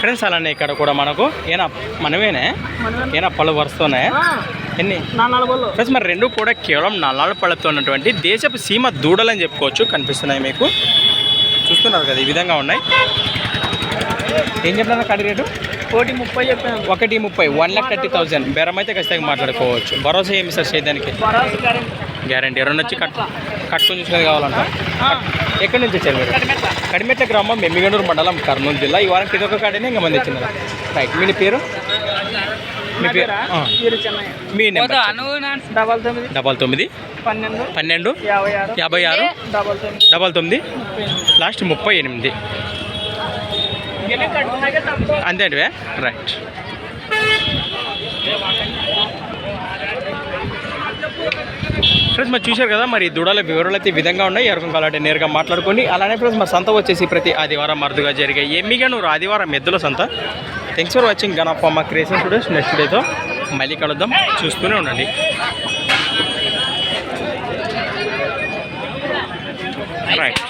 Friends అలానే ఇక్కడ కూడా మనకు ఏనా మనమేనే. ఏనా పళ్ళు వరుస్తున్నాయి ఎన్ని? ఫ్రెండ్స్ మరి రెండు కూడా కేవలం నల్లాల పళ్ళతో ఉన్నటువంటి దేశపు సీమ దూడలు అని చెప్పుకోవచ్చు. కనిపిస్తున్నాయి మీకు. చూస్తున్నారు కదా ఈ విధంగా ఉన్నాయి. ఏం చెప్పారు కడి రేటు? కోటి ముప్పై చెప్పాను. ఒకటి ముప్పై వన్ లాక్ థర్టీ థౌసండ్. బెరం అయితే ఖచ్చితంగా మాట్లాడుకోవచ్చు. భరోసా ఏమి సార్ చేయడానికి? గ్యారెంటీ. ఎవరైనా వచ్చి కట్ కట్టుకొని చూసుకొని కావాలంట. ఎక్కడి నుంచి వచ్చారు మీరు? కడిమెట్ల. గ్రామం మెమ్మిగనూరు మండలం కర్నూలు జిల్లా. ఈ వారం ఇది ఒక కాడనే ఇంకా మంది వచ్చింది రైట్. మీ పేరు? మీ పేరు? మీ నెంబర్ డబల్ తొమ్మిది. డబల్ తొమ్మిది? పన్నెండు. పన్నెండు? యాభై ఆరు. యాభై ఆరు? డబల్ తొమ్మిది. లాస్ట్ ముప్పై ఎనిమిది. గిన్నె అంతే రైట్ ఫ్రెండ్స్ మరి చూశారు కదా మరి దూడల వివరాలు అయితే ఈ విధంగా ఉన్నాయి. ఎవరికి కావాలంటే నేరుగా మాట్లాడుకోండి అలానే ఫ్రెండ్స్ మరి సంత వచ్చేసి ప్రతి ఆదివారం అరుదుగా జరిగే ఎమ్మిగా నువ్వు ఆదివారం ఎద్దుల సంత. థ్యాంక్స్ ఫర్ వాచింగ్ గణప మా క్రియేషన్ స్టూడెంట్స్ నెక్స్ట్ డేతో మళ్ళీ కలుద్దాం. చూస్తూనే ఉండండి. రైట్